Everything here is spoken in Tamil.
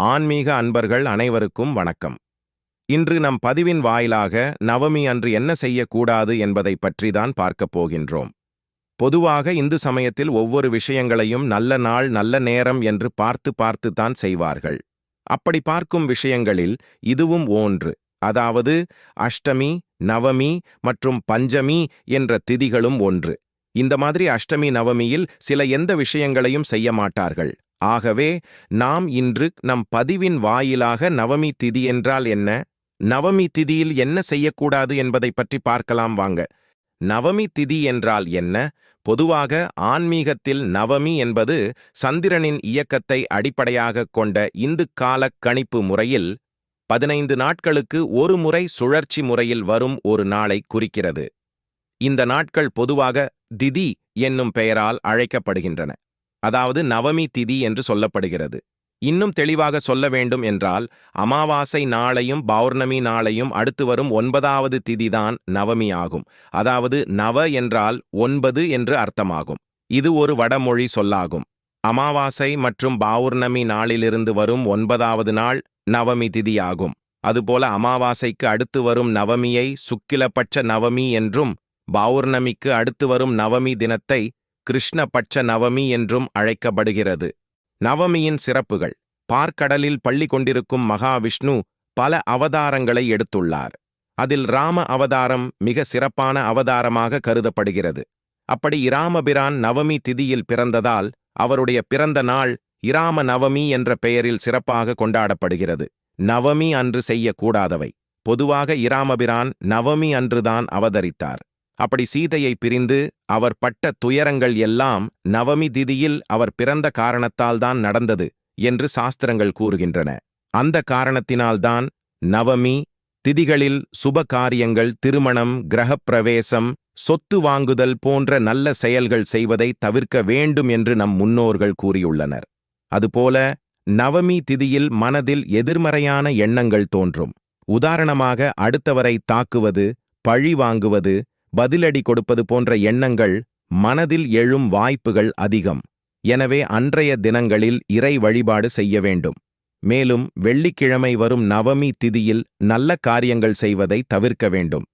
ஆன்மீக அன்பர்கள் அனைவருக்கும் வணக்கம். இன்று நம் பதிவின் வாயிலாக நவமி அன்று என்ன செய்யக்கூடாது என்பதை பற்றிதான் பார்க்கப் போகின்றோம். பொதுவாக இந்து சமயத்தில் ஒவ்வொரு விஷயங்களையும் நல்ல நாள் நல்ல நேரம் என்று பார்த்து பார்த்து தான் செய்வார்கள். அப்படி பார்க்கும் விஷயங்களில் இதுவும் ஒன்று. அதாவது அஷ்டமி நவமி மற்றும் பஞ்சமி என்ற திதிகளும் ஒன்று. இந்த மாதிரி அஷ்டமி நவமியில் சில எந்த விஷயங்களையும் செய்ய மாட்டார்கள். ஆகவே நாம் இன்று நம் பதிவின் வாயிலாக நவமி திதி என்றால் என்ன? நவமி திதியில் என்ன செய்யக்கூடாது என்பதை பற்றி பார்க்கலாம் வாங்க. நவமி திதி என்றால் என்ன? பொதுவாக ஆன்மீகத்தில் நவமி என்பது சந்திரனின் இயக்கத்தை அடிப்படையாகக் கொண்ட இந்து கால கணிப்பு முறையில் பதினைந்து நாட்களுக்கு ஒரு முறை சுழற்சி முறையில் வரும் ஒரு நாளை குறிக்கிறது. இந்த நாட்கள் பொதுவாக திதி என்னும் பெயரால் அழைக்கப்படுகின்றன. அதாவது நவமி திதி என்று சொல்லப்படுகிறது. இன்னும் தெளிவாக சொல்ல வேண்டும் என்றால் அமாவாசை நாளையும் பௌர்ணமி நாளையும் அடுத்து வரும் ஒன்பதாவது திதிதான் நவமி ஆகும். அதாவது நவ என்றால் ஒன்பது என்று அர்த்தமாகும். இது ஒரு வடமொழி சொல்லாகும். அமாவாசை மற்றும் பௌர்ணமி நாளிலிருந்து வரும் ஒன்பதாவது நாள் நவமி திதியாகும். அதுபோல அமாவாசைக்கு அடுத்து வரும் நவமியை சுக்கிலபட்ச நவமி என்றும் பௌர்ணமிக்கு அடுத்து வரும் நவமி தினத்தை கிருஷ்ணபட்ச நவமி என்றும் அழைக்கப்படுகிறது. நவமியின் சிறப்புகள். பார்க்கடலில் பள்ளி கொண்டிருக்கும் மகாவிஷ்ணு பல அவதாரங்களை எடுத்துள்ளார். அதில் ராம அவதாரம் மிக சிறப்பான அவதாரமாக கருதப்படுகிறது. அப்படி இராமபிரான் நவமி திதியில் பிறந்ததால் அவருடைய பிறந்த நாள் இராம நவமி என்ற பெயரில் சிறப்பாக கொண்டாடப்படுகிறது. நவமி அன்று செய்யக்கூடாதவை. பொதுவாக இராமபிரான் நவமி அன்றுதான் அவதரித்தார். அப்படி சீதையை பிரிந்து அவர் பட்ட துயரங்கள் எல்லாம் நவமி திதியில் அவர் பிறந்த காரணத்தால்தான் நடந்தது என்று சாஸ்திரங்கள் கூறுகின்றன. அந்த காரணத்தினால்தான் நவமி திதிகளில் சுப காரியங்கள் திருமணம் கிரகப்பிரவேசம் சொத்து வாங்குதல் போன்ற நல்ல செயல்கள் செய்வதை தவிர்க்க வேண்டும் என்று நம் முன்னோர்கள் கூறியுள்ளனர். அதுபோல நவமி திதியில் மனதில் எதிர்மறையான எண்ணங்கள் தோன்றும். உதாரணமாக அடுத்தவரை தாக்குவது பழி வாங்குவது பதிலடி கொடுப்பது போன்ற எண்ணங்கள் மனதில் எழும் வாய்ப்புகள் அதிகம். எனவே அன்றைய தினங்களில் இறை வழிபாடு செய்ய வேண்டும். மேலும் வெள்ளிக்கிழமை வரும் நவமி திதியில் நல்ல காரியங்கள் செய்வதை தவிர்க்க வேண்டும்.